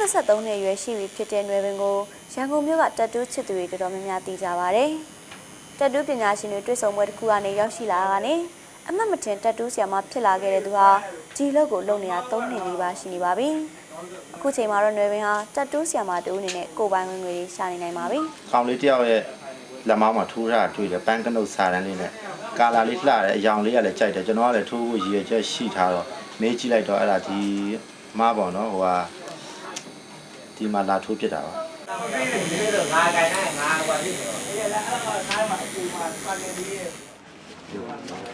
သက်23နှစ်အရွယ်ရှိပြီဖြစ်တဲ့နွယ်ပင်ကိုရန်ကုန်မြို့ကတက်တူးချစ်သူတွေတော်တော်များများသိကြပါတယ်။တက်တူးပညာရှင်တွေတွေ့ဆုံပွဲတစ်ခုကနေရောက်ရှိလာတာကနေအမတ်မတင်တက်တူးဆရာမဖြစ်လာခဲ့တဲ့သူဟာဒီလောက်ကိုလုံနေတာ3နှစ်နီးပါးရှိနေပါပြီ။အခုချိန်မှာတော့နွယ်ပင်ဟာတက်တူးဆရာမတူအနေနဲ့ကိုယ်ပိုင်ဝင်ငွေတွေရှာနေနိုင်ပါပြီ။ကောင်လေးတယောက်ရဲ့လက်မောင်းမှာထိုးထားတာတွေ့တယ်ပန်းကနုတ်စာတန်းလေးနဲ့ကာလာလေးလှတယ်အယောင်လေးကလည်းကြိုက်တယ်ကျွန်တော်ကလည်းထိုးဖို့ရည်ရွယ်ချက်ရှိထားတော့မေးကြည့်လိုက်တော့အဲ့ဒါဒီမားပေါ့နော်ဟိုဟာ ဒီမှာလာထိုးပြစ်တာပါ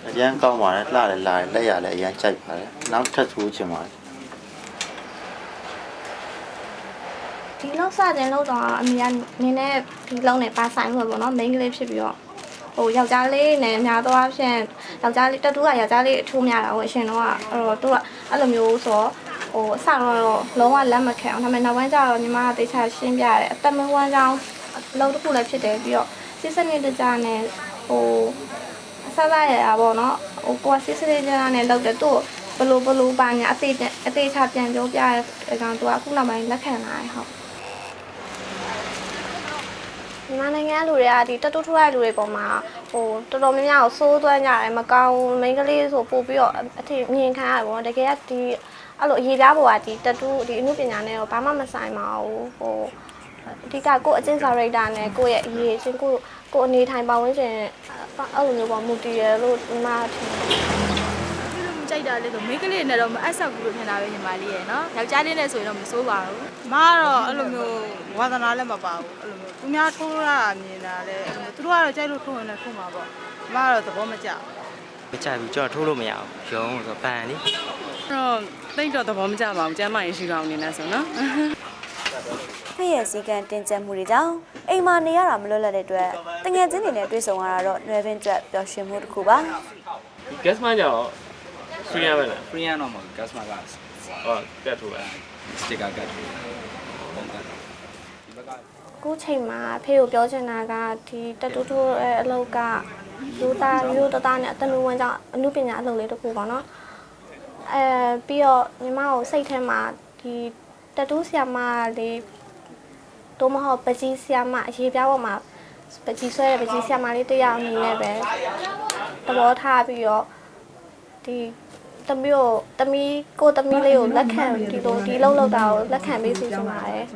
အရန်ကောင်းပါတယ်လှတယ်လာတယ်လက်ရလည်းအရန်ကြိုက်ပါတယ်နောက်ထပ်ထိုးချင်ပါတယ်ဒီလောက်စတင်လို့တော့အမေကနင်းနဲ့ဒီလုံးနဲ့ပါဆိုင်လို့ပေါ့နော် main ကလေးဖြစ်ပြီးတော့ဟိုယောက်ျားလေးနဲ့များတော့အဖြစ်ယောက်ျားလေးတက်တူးကယောက်ျားလေးအထိုးများတာဟိုအရှင်တော့အဲ့တော့သူကအဲ့လိုမျိုးဆိုတော့ ဟိုအစတော့လုံးဝလက်မခံအောင်ဒါပေမဲ့နောက်ပိုင်းကျတော့ညီမကတေချာရှင်းပြရတယ်အသက်မွေးဝမ်းကြောင်းအလုပ်တစ်ခုလည်းဖြစ်တယ်ပြီးတော့စစ်စနစ်တကျနဲ့ဟိုအဆလာရရပါတော့ဟိုကိုကစစ်စနစ်တကျနဲ့လုပ်တယ်သူ့ဘလို့ဘလို့ပါညာအသေးအသေးချပြန်ပြောပြရတဲ့အကြောင်းသူကအခုနောက်ပိုင်းလက်ခံလာတယ်ဟုတ်မြန်မာနိုင်ငံလူတွေကဒီတက်တူးထွားတဲ့လူတွေပေါ်မှာဟိုတော်တော်များများကိုစိုးသွမ်းကြတယ်မကောင်းဘူးမိန်းကလေးဆိုပို့ပြီးတော့အထင်မြင်ခံရတယ်ပေါ့နော်တကယ်ကဒီ အဲ့လိုအရေးပြားပေါ်ကဒီတက်တူးဒီအမှုပညာနဲ့တော့ဘာမှမဆိုင်ပါဘူးဟိုအဓိကကိုယ့်အကျင့်စာရိတ္တနဲ့ကိုယ့်ရဲ့အရေးချင်းကိုယ့်ကိုယ်အနေထိုင်ပါဝင်ခြင်းအဲ့လိုမျိုးပေါ့မူတည်ရလို့ဒီမှာထင်တယ်ဒီလိုမကြိုက်တာလေဆိုမိန်းကလေးနဲ့တော့မအပ်ဆက်ဘူးလို့ထင်တာပဲညီမလေးရဲ့နော်ယောက်ျားလေးနဲ့ဆိုရင်တော့မစိုးပါဘူးမကတော့အဲ့လိုမျိုးဝါသနာလည်းမပါဘူးအဲ့လိုမျိုးသူများထိုးတာမြင်တာလည်းအဲ့လိုမျိုးသူတို့ကတော့ကြိုက်လို့ထိုးရင်လည်းထိုးမှာပေါ့မကတော့သဘောမကျဘူး မကြိုက်ဘူးကျွန်တော်ထိုးလို့မရဘူးရုံးဆိုတော့ပန်လေအဲ့တော့တိတ်တော့သဘောမကျပါဘူးကျမ်းမာရေးရှိကောင်အနေနဲ့ဆိုနော်ဖက်ရဲ့စည်းကမ်းတင်ကျပ်မှုတွေကြောင့်အိမ်မှာနေရတာမလွတ်လပ်တဲ့အတွက်တငယ်ချင်းတွေနဲ့တွေ့ဆုံရတာတော့နွယ်ပင်အတွက်ပျော်ရွှင်မှုတစ်ခုပါဒီ gas မကြတော့ဆွေးရမယ်လား free ရတော့မှာ gas မှာကဟောကတ်ထိုးပါ sticker ကတ်ပုံကတ်ဒီဘက်က အခုချိန်မှာဖေကိုပြောချင်တာကဒီတက်တူးထိုးရဲ့အလုပ်ကလူသားမျိုးတသားနဲ့အတနူဝန်ကြောင့်အမှုပညာအလုပ်လေးတစ်ခုပေါ့နော်အဲပြီးတော့ညီမကိုစိတ်ထဲမှာဒီတက်တူးဆီယာမလေးတော့မဟုတ်ပကြီးဆီယာမအရေးပြားပေါ်မှာပကြီးဆွဲတဲ့ပကြီးဆီယာမလေးတစ်ယောက်အနေနဲ့ပဲသဘောထားပြီးတော့ဒီတမီးကိုတမီးကိုတမီးလေးကိုလက်ခံဒီလိုဒီလောက်လောက်တာကိုလက်ခံပေးစီချင်ပါတယ်